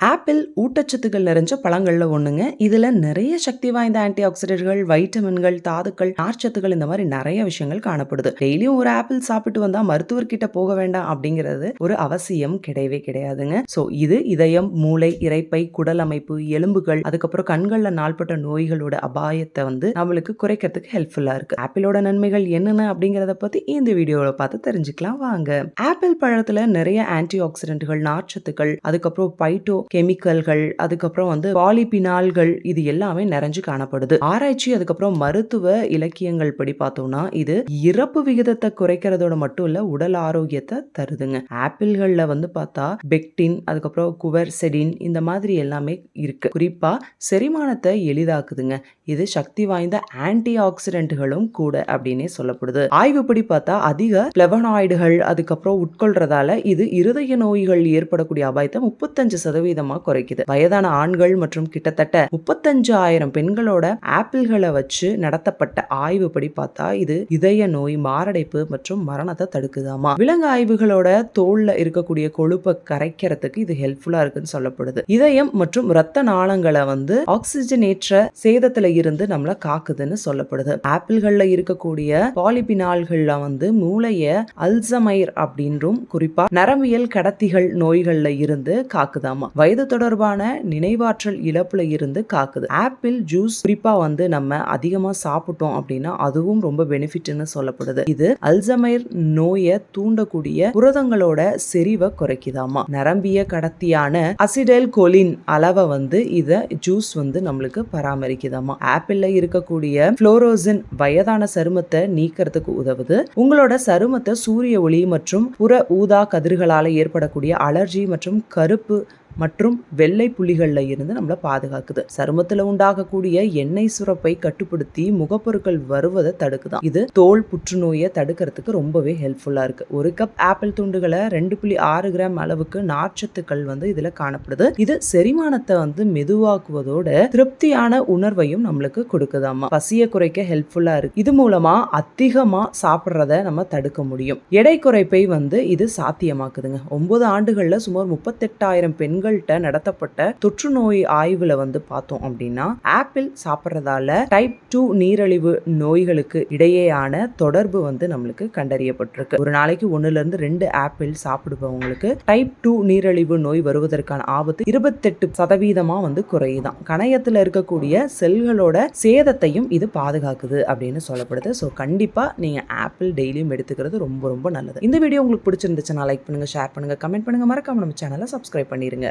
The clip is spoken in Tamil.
ஆப்பிள் ஊட்டச்சத்துக்கள் நிறைஞ்ச பழங்களில் ஒன்றுங்க இதில் நிறைய சக்தி வாய்ந்த ஆன்டி ஆக்சிடென்ட்கள், வைட்டமின்கள், தாதுக்கள், நார்ச்சத்துக்கள் இந்த மாதிரி நிறைய விஷயங்கள் காணப்படுது. டெய்லியும் ஒரு ஆப்பிள் சாப்பிட்டு வந்தா மருத்துவர்கிட்ட போக வேண்டாம் அப்படிங்கிறது ஒரு அவசியம் கிடையவே கிடையாதுங்க. ஸோ இது இதயம், மூளை, இறைப்பை குடல் அமைப்பு, எலும்புகள், அதுக்கப்புறம் கண்களில் நாள்பட்ட நோய்களோட அபாயத்தை வந்து நம்மளுக்கு குறைக்கிறதுக்கு ஹெல்ப்ஃபுல்லாக இருக்கு. ஆப்பிளோட நன்மைகள் என்னென்ன அப்படிங்கிறத பத்தி இந்த வீடியோவில் பார்த்து தெரிஞ்சுக்கலாம் வாங்க. ஆப்பிள் பழத்தில் நிறைய ஆன்டி ஆக்சிடென்ட்கள், நார்ச்சத்துக்கள், அதுக்கப்புறம் பைட்டோ கெமிக்கல்கள் அதுக்கப்புறம் வந்து பாலிபினால்கள் இது எல்லாமே நிறைஞ்சு காணப்படுது. ஆராய்ச்சி அதுக்கப்புறம் மருத்துவ இலக்கியங்கள் படி பார்த்தோம்னா இது இறப்பு விகிதத்தை குறைக்கிறதோட மட்டும் இல்ல உடல் ஆரோக்கியத்தை தருதுங்க. ஆப்பிள்கள்ல வந்து பார்த்தா பெக்டின் அதுக்கப்புறம் குவர்செடின் இந்த மாதிரி எல்லாமே இருக்கு. குறிப்பா செரிமானத்தை எளிதாக்குதுங்க. இது சக்தி வாய்ந்த ஆன்டி ஆக்சிடென்ட்களும் கூட அப்படின்னே சொல்லப்படுது. ஆய்வுப்படி பார்த்தா அதிக பிளவனாய்டுகள் அதுக்கப்புறம் உட்கொள்றதால இது இருதய நோய்கள் ஏற்படக்கூடிய அபாயத்தை முப்பத்தஞ்சு சதவீதம் சதவீதமா குறைக்குது. வயதான ஆண்கள் மற்றும் கிட்டத்தட்ட முப்பத்தஞ்சு ஆயிரம் பெண்களோட ஆப்பிள்களை வச்சு நடத்தப்பட்ட ஆய்வுப்படி பார்த்தா இது இதய நோய் மாரடைப்பு மற்றும் மரணத்தை தடுக்குதாமா? விலங்கு ஆய்வுகளோட தோல்ல இருக்கக்கூடிய கொழுப்பை கரைக்கிறதுக்கு இது ஹெல்ப்ஃபுல்லா இருக்குன்னு சொல்லப்படுது. இதயம் மற்றும் ரத்த நாளங்களை வந்து ஆக்சிஜனேற்ற சேதத்துல இருந்து நம்மளை காக்குதுன்னு சொல்லப்படுது. ஆப்பிள்கள்ல இருக்கக்கூடிய பாலிபினால்கள்ல வந்து மூளைய அல்சமைர் அப்படின்றும் குறிப்பா நரம்பியல் கடத்திகள் நோய்கள்ல இருந்து காக்குதாமா? வயது தொடர்பான நினைவாற்றல் இழப்புல இருந்து காக்குது. ஆப்பிள் ஜூஸ் குறிப்பா வந்து நம்ம அதிகமா சாப்பிட்டோம் அப்படின்னா அதுவும் ரொம்ப பெனிஃபிட்னு சொல்லப்படுது. இது அல்சமைர் நோயை தூண்டக்கூடிய புரதங்களோட செறிவை குறைக்குதாமா. நரம்பிய கடத்தியான அசிடைல் கொலின் அளவை வந்து இத ஜூஸ் வந்து நம்மளுக்கு பராமரிக்குதாமா. ஆப்பிள்ல இருக்கக்கூடிய புளோரோசின் வயதான சருமத்தை நீக்கிறதுக்கு உதவுது. உங்களோட சருமத்தை சூரிய ஒளி மற்றும் புற ஊதா கதிர்களால ஏற்படக்கூடிய அலர்ஜி மற்றும் கருப்பு மற்றும் வெள்ளை புள்ளிகள்ல இருந்து நம்மளை பாதுகாக்குது. சருமத்துல உண்டாகக்கூடிய எண்ணெய் சுரப்பை கட்டுப்படுத்தி முகப்பொருட்கள் வருவதை தடுக்குதான். இது தோல் புற்றுநோயை தடுக்கிறதுக்கு ரொம்பவே ஹெல்ப்ஃபுல்லா இருக்கு. ஒரு கப் ஆப்பிள் துண்டுகளை ரெண்டு புள்ளி ஆறு கிராம் அளவுக்கு நார்ச்சத்துக்கள் வந்து இதுல காணப்படுது. இது செரிமானத்தை வந்து மெதுவாக்குவதோட திருப்தியான உணர்வையும் நம்மளுக்கு கொடுக்குதாமா பசியை குறைக்க ஹெல்ப்ஃபுல்லா இருக்கு. இது மூலமா அதிகமா சாப்பிட்றத நம்ம தடுக்க முடியும். எடை குறைப்பை வந்து இது சாத்தியமாக்குதுங்க. ஒன்பது ஆண்டுகளில் சுமார் முப்பத்தெட்டாயிரம் பெண்கள் பெண்கள்கிட்ட நடத்தப்பட்ட தொற்று நோய் ஆய்வுல வந்து பார்த்தோம் அப்படின்னா ஆப்பிள் சாப்பிட்றதால டைப் டூ நீரழிவு நோய்களுக்கு இடையேயான தொடர்பு வந்து நம்மளுக்கு கண்டறியப்பட்டிருக்கு. ஒரு நாளைக்கு ஒன்னுல இருந்து ரெண்டு ஆப்பிள் சாப்பிடுபவங்களுக்கு டைப் டூ நீரழிவு நோய் வருவதற்கான ஆபத்து இருபத்தெட்டு சதவீதமா வந்து குறையுதான். கணையத்துல இருக்கக்கூடிய செல்களோட சேதத்தையும் இது பாதுகாக்குது அப்படின்னு சொல்லப்படுது. ஸோ கண்டிப்பா நீங்க ஆப்பிள் டெய்லியும் எடுத்துக்கிறது ரொம்ப ரொம்ப நல்லது. இந்த வீடியோ உங்களுக்கு பிடிச்சிருந்துச்சுன்னா லைக் பண்ணுங்க ஷேர் பண்ணுங்க கமெண்ட் பண்ணுங்க. மறக்காம நம்ம சேனலை சப்ஸ்கிரைப் பண்ணிருங்க.